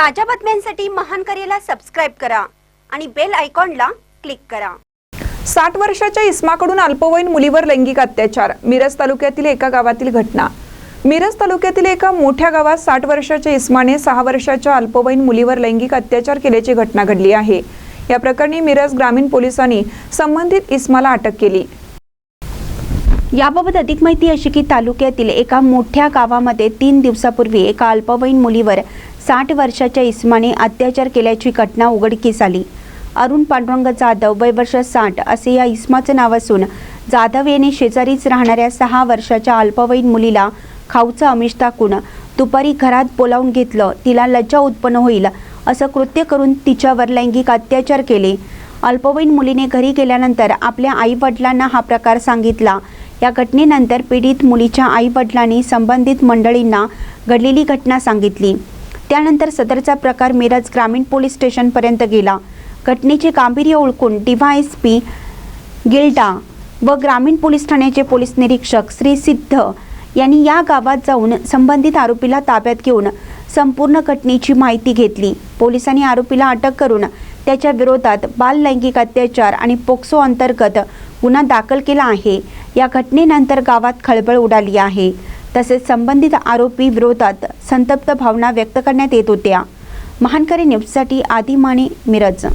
ताज्या बातम्यांसाठी महान करेला सबस्क्राईब करा आणि बेल आयकॉनला क्लिक करा. साठ वर्षाच्या इस्माकडून अल्पवयीन मुलीवर लैंगिक अत्याचार मिरज तालुक्यातील एका गावातील घटना. मिरज तालुक्यातील एका मोठ्या गावात साठ वर्षाच्या इस्माने सहा वर्षाच्या अल्पवयीन मुलीवर लैंगिक अत्याचार केल्याची घटना घडली आहे. या प्रकरणी मिरज ग्रामीण पोलिसांनी संबंधित इस्माला अटक केली. याबाबत अधिक माहिती अशी की तालुक्यातील एका मोठ्या गावामध्ये तीन दिवसापूर्वी एका अल्पवयीन मुलीवर साठ वर्षाच्या इस्माने अत्याचार केल्याची घटना उघडकीस आली. अरुण पांडुरंग जाधव वय वर्ष साठ असे या इस्माचं नाव असून जाधव याने शेजारीच राहणाऱ्या सहा वर्षाच्या अल्पवयीन मुलीला खाऊचं अमिष टाकून दुपारी घरात बोलावून घेतलं तिला लज्जा उत्पन्न होईल असं कृत्य करून तिच्यावर लैंगिक अत्याचार केले. अल्पवयीन मुलीने घरी गेल्यानंतर आपल्या आई वडिलांना हा प्रकार सांगितला. या घटनेनंतर पीडित मुलीच्या आई वडिलांनी संबंधित मंडळींना घडलेली घटना सांगितली. त्यानंतर सदरचा प्रकार मिरज ग्रामीण पोलीस स्टेशनपर्यंत गेला. घटनेचे गांभीर्य ओळखून एस पी गिल्डा व ग्रामीण पोलीस ठाण्याचे पोलीस निरीक्षक श्री सिद्ध यांनी या गावात जाऊन संबंधित आरोपीला ताब्यात घेऊन संपूर्ण घटनेची माहिती घेतली. पोलिसांनी आरोपीला अटक करून त्याच्या विरोधात बाल लैंगिक अत्याचार आणि पोक्सो अंतर्गत गुन्हा दाखल केला आहे. या घटनेनंतर गावात खळबळ उडाली आहे. तसेच संबंधित आरोपी विरोधात संतप्त भावना व्यक्त करण्यात येत होत्या. महानकरी न्यूजसाठी आदिमाने मिरज.